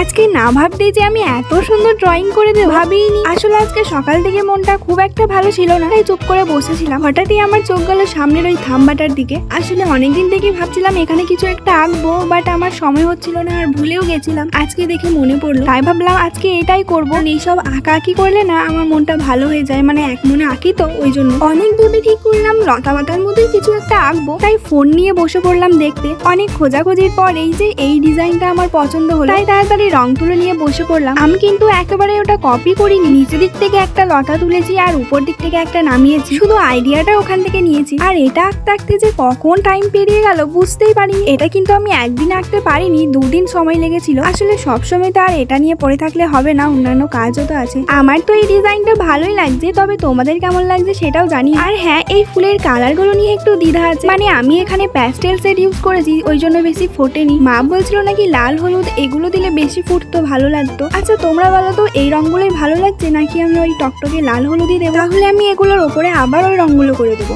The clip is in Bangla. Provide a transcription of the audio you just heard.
আজকে না ভাবতেই যে আমি এত সুন্দর ড্রয়িং করে দেবো ভাবিনি আসলে আজকে সকাল থেকে মনটা খুব একটা ভালো ছিল না, তাই চুপ করে বসেছিলাম। হঠাৎই আমার চোখ গেল সামনের ওই থাম্বাটার দিকে। আসলে অনেকদিন থেকে ভাবছিলাম এখানে কিছু একটা আঁকবো বাট আমার সময় হচ্ছিল না আর ভুলেও গেছিলাম। আজকে দেখে মনে পড়ল, তাই ভাবলাম আজকে এটাই করব। এইসব আঁকা আঁকি করলে না আমার মনটা ভালো হয়ে যায় মানে এক মনে আঁকি তো, ওই জন্য। অনেক ভেবে ঠিক করলাম লতা পাতার মধ্যে কিছু একটা আঁকবো। তাই ফোন নিয়ে বসে পড়লাম দেখতে। অনেক খোঁজাখুঁজির পর এই যে এই ডিজাইনটা আমার পছন্দ হলো, তাই তাড়াতাড়ি রং তুলে নিয়ে বসে পড়লাম। আমি কিন্তু একেবারে ওটা কপি করিনি। নিচের দিক থেকে একটা লতা তুলেছি আর উপর দিক থেকে একটা নামিয়েছি। শুধু আইডিয়াটা ওখান থেকে নিয়েছি। আর এটা আঁকতে আঁকতে যে কখন টাইম পেরিয়ে গেল বুঝতেই পারিনি। এটা কিন্তু আমি একদিন আঁকতে পারিনি, দুদিন সময় লেগেছিল। আসলে সবসময় তো আর এটা নিয়ে পড়ে থাকলে হবে না, অন্যান্য কাজও তো আছে। আমার তো এই ডিজাইনটা ভালোই লাগছে, তবে তোমাদের কেমন লাগছে সেটাও জানি আর হ্যাঁ এই ফুলের কালারগুলো নিয়ে একটু দ্বিধা আছে। মানে আমি এখানে প্যাস্টেল সেট ইউজ করেছি, ওই জন্য বেশি ফোটেনি। মা বলছিল নাকি লাল, হলুদ, এগুলো দিলে বেশি ফুটতো, ভালো লাগতো। আচ্ছা তোমরা বলো তো, এই রঙগুলোই ভালো লাগছে, নাকি আমি ওই টকটকে লাল হলুদই দেবো? তাহলে আমি এগুলোর ওপরে আবার ওই রঙগুলো করে দেবো।